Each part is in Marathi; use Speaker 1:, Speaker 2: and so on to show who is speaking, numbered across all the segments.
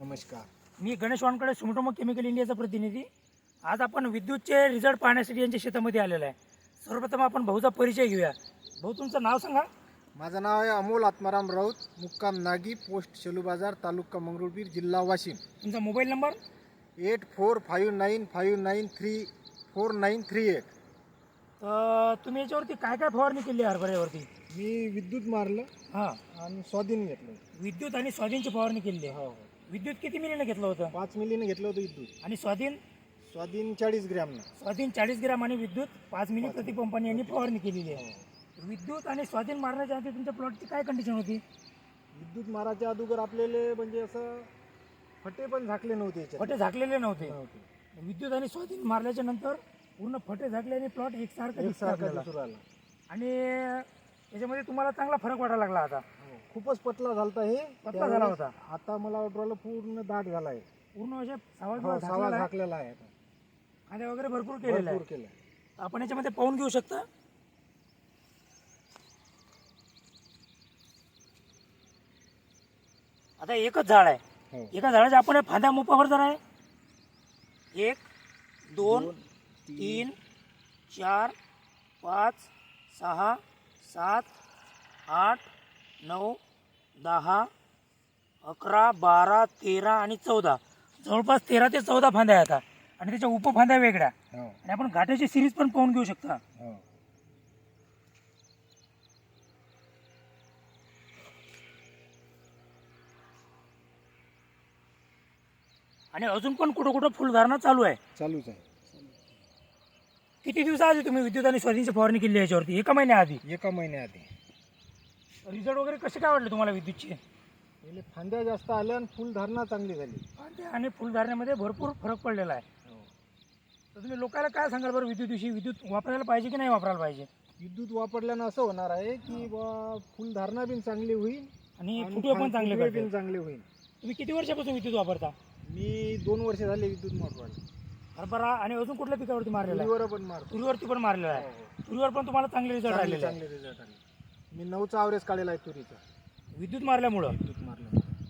Speaker 1: नमस्कार.
Speaker 2: मी गणेश वानकडे सुमटोमो केमिकल इंडियाचा प्रतिनिधी. आज आपण विद्युतचे रिझल्ट पाहण्यासाठी यांच्या शेतामध्ये आलेला आहे. सर्वप्रथम आपण भाऊचा परिचय घेऊया. भाऊ तुमचं नाव सांगा.
Speaker 1: माझं नाव आहे अमोल आत्माराम राऊत मुक्काम नागी पोस्ट शेलू बाजार तालुका मंगरुळपीर जिल्हा वाशिम.
Speaker 2: तुमचा mobile number?
Speaker 1: Eight four five nine five nine three four nine three eight.
Speaker 2: तर तुम्ही याच्यावरती काय काय फवारणी केली आहे हरभऱ्यावरती?
Speaker 1: मी विद्युत मारलं
Speaker 2: हां.
Speaker 1: आणि स्वाधीन घेतलं.
Speaker 2: विद्युत आणि स्वाधीनची फवारणी केलेली आहे.
Speaker 1: हो.
Speaker 2: विद्युत किती मिलीनं घेतलं होतं?
Speaker 1: पाच मिलीनं घेतलं होतं विद्युत.
Speaker 2: आणि स्वाधीन?
Speaker 1: स्वाधीन चाळीस ग्रॅमनं
Speaker 2: स्वाधीन चाळीस ग्राम आणि विद्युत पाच मिली प्रतिपंपाने यांनी फवारणी केलेली आहे. विद्युत आणि स्वाधीन मारण्याच्या आधी तुमच्या प्लॉटची काय कंडिशन होती?
Speaker 1: विद्युत माराच्या अगोदर आपल्याला म्हणजे असं फटे पण झाकले नव्हते याच्यात.
Speaker 2: फटे झाकलेले नव्हते.
Speaker 1: नव्हते.
Speaker 2: विद्युत आणि स्वाधीन मारल्याच्या नंतर पूर्ण फटे झाकले आणि प्लॉट एकसारखा दिसतो
Speaker 1: एकसारखा
Speaker 2: आपल्याला.
Speaker 1: दिसू राहिला.
Speaker 2: आणि याच्यामध्ये तुम्हाला चांगला फरक वाटायला लागला आता.
Speaker 1: हो. खूपच पतला झालता हे.
Speaker 2: पतला झाला होता.
Speaker 1: आता मला वाटू राहिलं पूर्ण दाट झाला आहे.
Speaker 2: पूर्ण असे सावळ
Speaker 1: हो, सावा
Speaker 2: झाकलेला आहे.
Speaker 1: झाकलेला आहे आता.
Speaker 2: कांदे वगैरे भरपूर केलेला आहे
Speaker 1: भरपूर केलं
Speaker 2: आपण याच्यामध्ये पाहून घेऊ शकता? आता एकच झाड आहे.
Speaker 1: हो.
Speaker 2: एका झाडाच्या आपण फांद्या मोपावर जर आहे. एक दोन तीन चार पाच सहा सात आठ नऊ दहा अकरा बारा तेरा आणि चौदा. जवळपास तेरा ते चौदा फांद्या आता. आणि त्याच्या उपफांद्या वेगळ्या.
Speaker 1: हो.
Speaker 2: आणि आपण घाटाची सिरीज पण पाहून घेऊ शकता.
Speaker 1: हो.
Speaker 2: आणि अजून पण कुठं कुठं फुलधारणा चालू आहे.
Speaker 1: चालूच आहे.
Speaker 2: किती दिवसाआधी तुम्ही विद्युत आणि स्वाधीनची फवारणी केली याच्यावरती? एका महिन्याआधी?
Speaker 1: एका महिन्याआधी.
Speaker 2: रिझल्ट वगैरे कसे काय वाटले तुम्हाला विद्युतचे?
Speaker 1: पहिले फांद्या जास्त आल्या आणि फुलधारणा चांगली झाली.
Speaker 2: फांद्या आणि फुलधारण्यामध्ये भरपूर फरक पडलेला आहे. तर तुम्ही लोकांना काय सांगाल बरं विद्युतविषयी विद्युत वापरायला पाहिजे की नाही वापरायला पाहिजे?
Speaker 1: विद्युत वापरल्यानं असं होणार आहे की बा फुलधारणा पण चांगली होईल
Speaker 2: आणि फुटवे पण चांगले
Speaker 1: फुटवे पण चांगले होईल.
Speaker 2: तुम्ही किती वर्षापासून विद्युत वापरता?
Speaker 1: मी दोन वर्ष झाले विद्युत मारवायला
Speaker 2: हरभरा आणि अजून कुठल्या पिकावरती मारलेला आहे?
Speaker 1: तुरीवर पण मारतो.
Speaker 2: तुरीवरती पण मारलेला
Speaker 1: हो,
Speaker 2: आहे.
Speaker 1: हो.
Speaker 2: तुरीवर पण तुम्हाला चांगले रिझल्ट
Speaker 1: चांगले
Speaker 2: आहे.
Speaker 1: चांगले रिझल्ट आले. मी नऊचा आवरेज काढलेला आहे तुरीचा.
Speaker 2: विद्युत मारल्यामुळं?
Speaker 1: विद्युत मारल्यामुळे.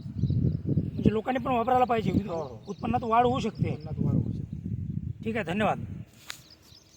Speaker 2: म्हणजे लोकांनी पण वापरायला पाहिजे.
Speaker 1: हो, हो.
Speaker 2: उत्पन्नात वाढ होऊ शकते.
Speaker 1: वाढ होऊ शकते.
Speaker 2: ठीक आहे धन्यवाद.